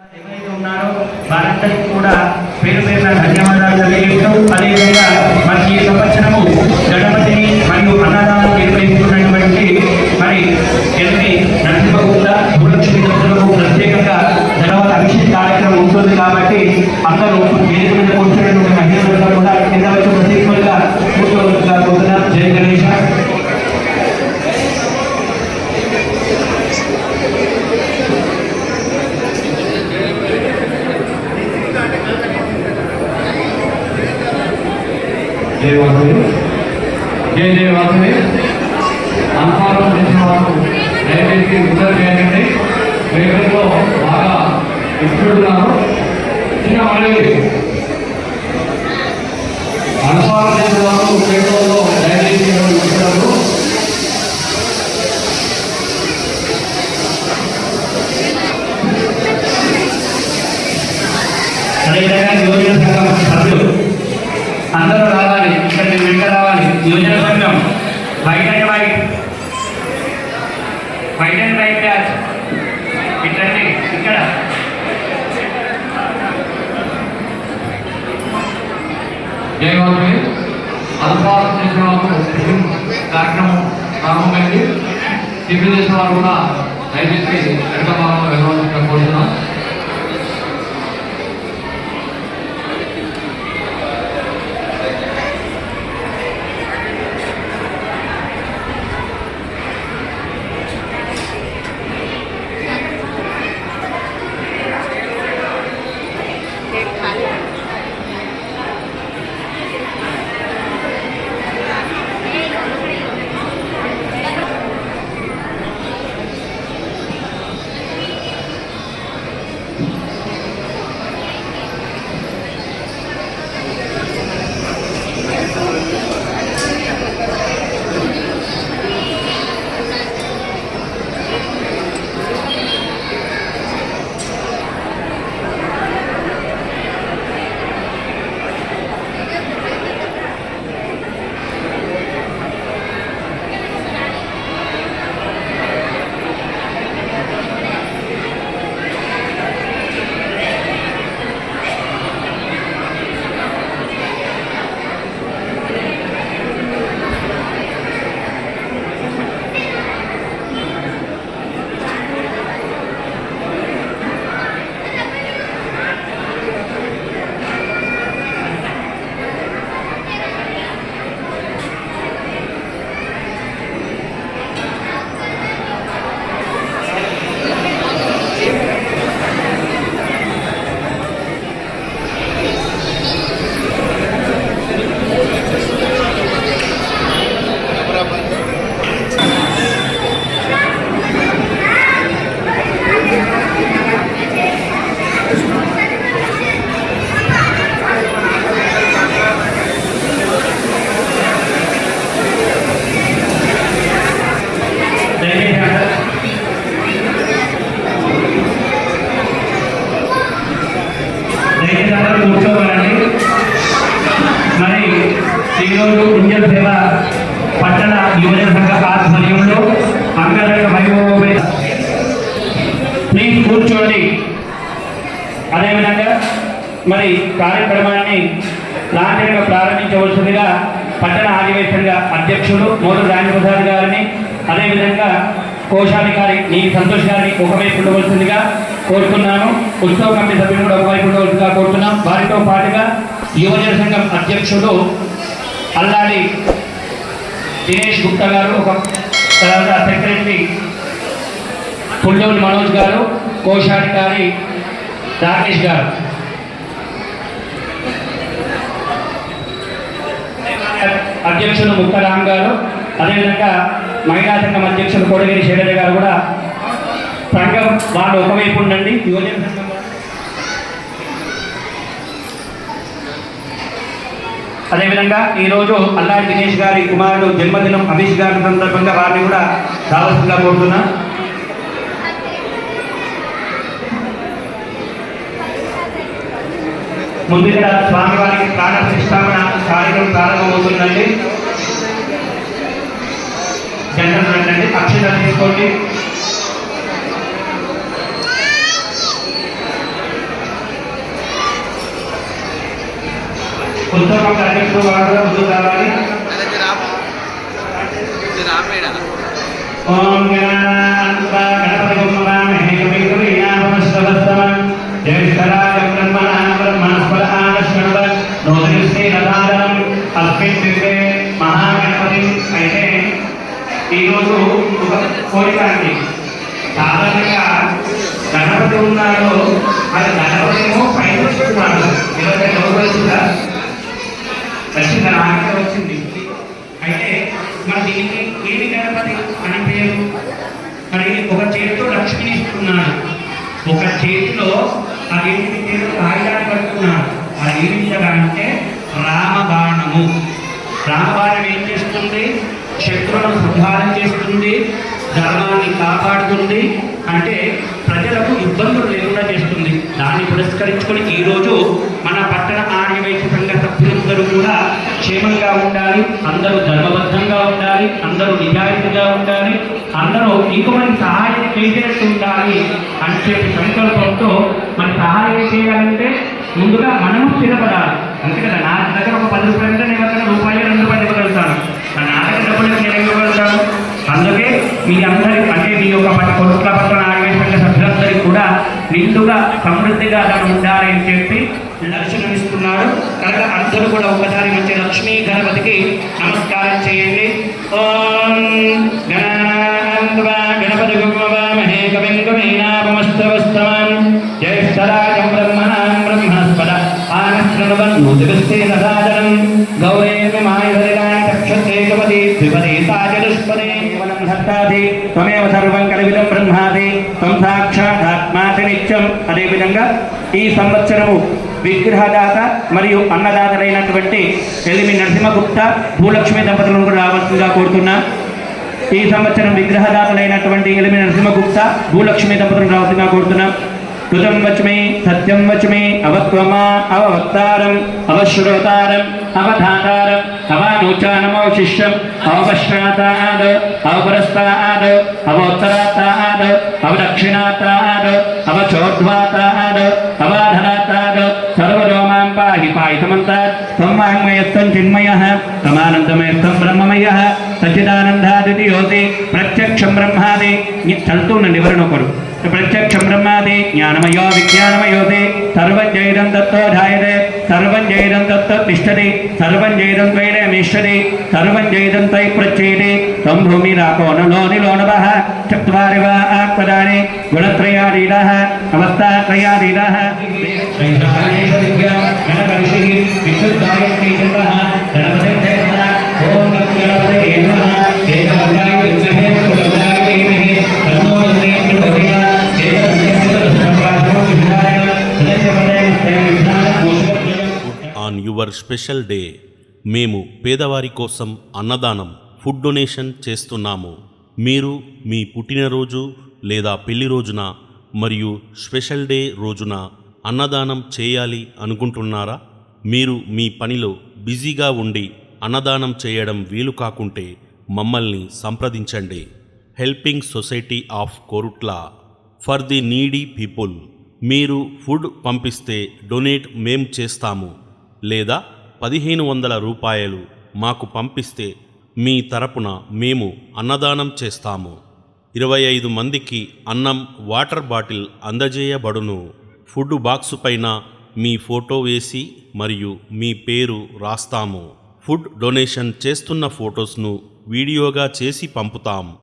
ఎవరైతే ఉన్నారో వారందరికీ కూడా పేరు పేరున ధన్యవాదాలు తెలియజేస్తూ అదేవిధంగా మరి ఈ సంవత్సరము గణపతిని మరియు అన్నదానం నిర్వహిస్తున్నటువంటి మరి ఎల్పి నరసింహగుండ గురులక్ష్మి జయ వాసవి జయ జయ వాసవి అనుభవం చేసిన వారు దయచేసి ఉత్తరం చేయండి పేపర్లో బాగా ఇస్తున్నాను చిన్న మళ్ళీ అనుభవం చేసిన వారు పేపర్లో దయచేసి ఇస్తున్నారు అదేవిధంగా యువజన సంఘం సభ్యులు అందరూ రావాలి ఇక్కడ మీరు వెంట రావాలి యువజన సంఘం white and white right and right catch ఇట్లండి ఇక్కడ జయ వాసవి చేసిన వారు కార్యక్రమం ప్రారంభమైంది. టిఫిన్ చేసిన వారు కూడా దయచేసి వెనక భాగంలో వెళ్ళవలసిన కోరుతున్నాం కూర్చోండి అదేవిధంగా మరి కార్యక్రమాన్ని లాంఛనంగా ప్రారంభించవలసిందిగా పట్టణ ఆదివేశంగా అధ్యక్షుడు మోదరు రాజప్రసాద్ గారిని అదేవిధంగా కోశాధికారి నీ సంతోష్ గారిని ఒకవైపు ఉండవలసిందిగా కోరుతున్నాను. ఉత్సవ కమిటీ సభ్యులు కూడా ఒకవైపు ఉండవలసిందిగా కోరుతున్నాం. వారితో పాటుగా యువజన సంఘం అధ్యక్షుడు అల్లాడి దినేష్ గుప్తా గారు ఒక తర్వాత సెక్రటరీ పుల్లూరి మనోజ్ గారు కోశాధికారి రాకేష్ గారు. అధ్యక్షుడు ముక్తరామ్ గారు అదేవిధంగా మహిళా సంఘం అధ్యక్షుడు కోడగిరి శేఖర్ గారు కూడా సంఘం వాళ్ళు ఒకవైపు ఉండండి. యువజన సంఘం అదేవిధంగా ఈరోజు అల్లాడి దినేష్ గారి కుమారుడు జన్మదినం అభిష్ గారి సందర్భంగా వారిని కూడా రావాల్సిందిగా కోరుతున్నా. ముందుగా స్వామి వారికి ప్రాణ ప్రతిష్టాపన కార్యక్రమం ప్రారంభమవుతుందండి. జనరల్ రండి తీసుకోండి. ఉత్తమ కార్యక్రమం వారు ముందు కావాలి ఓం గణపతి గణపతి కోరిక అండి సాధారణంగా గణపతి ఉన్నాడు. అది గణపతి ఏమో పైన వస్తున్నాడు ఇరవై ఎవరు వచ్చిందా? వచ్చిందా నాకే వచ్చింది. అయితే మరి దీనికి ఏమి గణపతి? అని పేరు? మరి ఒక చేతితో లక్ష్మిని ఇస్తున్నాడు. ఒక చేతిలో అది పేరు కాగితాన్ని పడుతున్నాడు అది ఏమిటంటే రామబాణము. రామబాణం ఏం చేస్తుంది? శత్రువులను సంహారం చేస్తుంది. ధర్మాన్ని కాపాడుతుంది అంటే ప్రజలకు ఇబ్బందులు లేకుండా చేస్తుంది. దాన్ని పురస్కరించుకొని ఈరోజు మన పట్టణ ఆర్యవైశ్య సంఘ సభ్యులందరూ కూడా క్షేమంగా ఉండాలి అందరూ ధర్మబద్ధంగా ఉండాలి అందరూ నిజాయితీగా ఉండాలి అందరూ ఇంకొకరికి సహాయం చేసేట్టు ఉండాలి అని చెప్పి సంకల్పంతో మన సహాయం చేయాలంటే ముందుగా మనము స్థిరపడాలి. అంతే కదా? నా దగ్గర ఒక పది రూపాయలు నేను అక్కడ రూపాయలు రెండు రూపాయలు ఇవ్వగలుగుతాను మరి నా దగ్గర డబ్బులు నేను ఏం ఇవ్వగలుగుతాను అందుకే మీ అందరి అంటే మీ యొక్క పట్ల కొడుకుల పట్ల సభ్యులందరికీ కూడా నిండుగా సమృద్ధిగా తను ఉండాలని చెప్పి దర్శనమిస్తున్నాడు కనుక అందరూ కూడా ఒకసారి మంచి లక్ష్మీ గణపతికి నమస్కారం చేయండి. ఓం గణాన్వా గణపతి గుమ్మవామహే కవిం కవీనాపమస్తవస్తమాన్ జ్యేష్ఠరాజం బ్రహ్మణాం బ్రహ్మస్పద ఆనశ్రణవన్నోదిస్తే నరాజనం గౌరేమి మాయధరిలాయ చక్షతే ద్విపదే సాచతుష్పదే కేవలం హస్తాది త్వమేవ సర్వం కలివిదం బ్రహ్మాది త్వం సాక్షాదాత్మాతి నిత్యం. అదేవిధంగా ఈ సంవత్సరము విగ్రహదాత మరియు అన్నదాతలైనటువంటి ఎలిమి నరసింహగుప్త భూలక్ష్మి దంపతులను కూడా రావాల్సిందిగా కోరుతున్నా. ఈ సంవత్సరం విగ్రహదాతలైనటువంటి ఎలిమి నరసింహగుప్త భూలక్ష్మి దంపతులను రావాల్సిందిగా కోరుతున్నాం. తుజం వచ్మి సత్యం వచ్మి అవత్వమా అవవక్తారం అవశ్రోతారం అవధాతారం అవానూచానమవశిష్యం అవపశ్చాతాద్ అవపురస్తాద్ అవోత్తరాతాద్ అవదక్షిణాతాద్ అవచోర్ధ్వాతాద్ అవాధరాతాద్ సర్వరోమాం పాహి పాయితమంతాత్ త్వమ్వాంగ్మయత్వం చిన్మయః సమానందమయత్వం బ్రహ్మమయః సచ్చిదానందాదితి యోతి ప్రత్యక్షం బ్రహ్మాది చల్తూ నన్ను ఎవరినో కొడు. பிரத்யக்ஷம் பிரம்மாதி ஞானமயோ விஜயானமயோதி சர்வம் ஜெயிரம் தத்தோ ஜாயதே சர்வம் ஜெயிரம் தத்தோ திஷ்டதி சர்வம் ஜெயிரம் வைரமீஸ்வரி சர்வம் ஜெயிரம் தை பிரச்சேதி தம் பூமி ராகோ நலோ நிலோ நபः चत्वारि वा आत्मदाने गुणत्रयादीनः ఆన్ యువర్ స్పెషల్ డే మేము పేదవారి కోసం అన్నదానం ఫుడ్ డొనేషన్ చేస్తున్నాము. మీరు మీ పుట్టినరోజు లేదా పెళ్ళి రోజున మరియు స్పెషల్ డే రోజున అన్నదానం చేయాలి అనుకుంటున్నారా? మీరు మీ పనిలో బిజీగా ఉండి అన్నదానం చేయడం వీలు కాకుంటే మమ్మల్ని సంప్రదించండి. Helping society of Korutla for the needy people మీరు ఫుడ్ పంపిస్తే డొనేట్ మేం చేస్తాము. లేదా పదిహేను వందల రూపాయలు మాకు పంపిస్తే మీ తరపున మేము అన్నదానం చేస్తాము. ఇరవై ఐదు మందికి అన్నం వాటర్ బాటిల్ అందజేయబడును. ఫుడ్ బాక్సు పైన మీ ఫోటో వేసి మరియు మీ పేరు రాస్తాము. ఫుడ్ డొనేషన్ చేస్తున్న ఫొటోస్ను వీడియోగా చేసి పంపుతాం.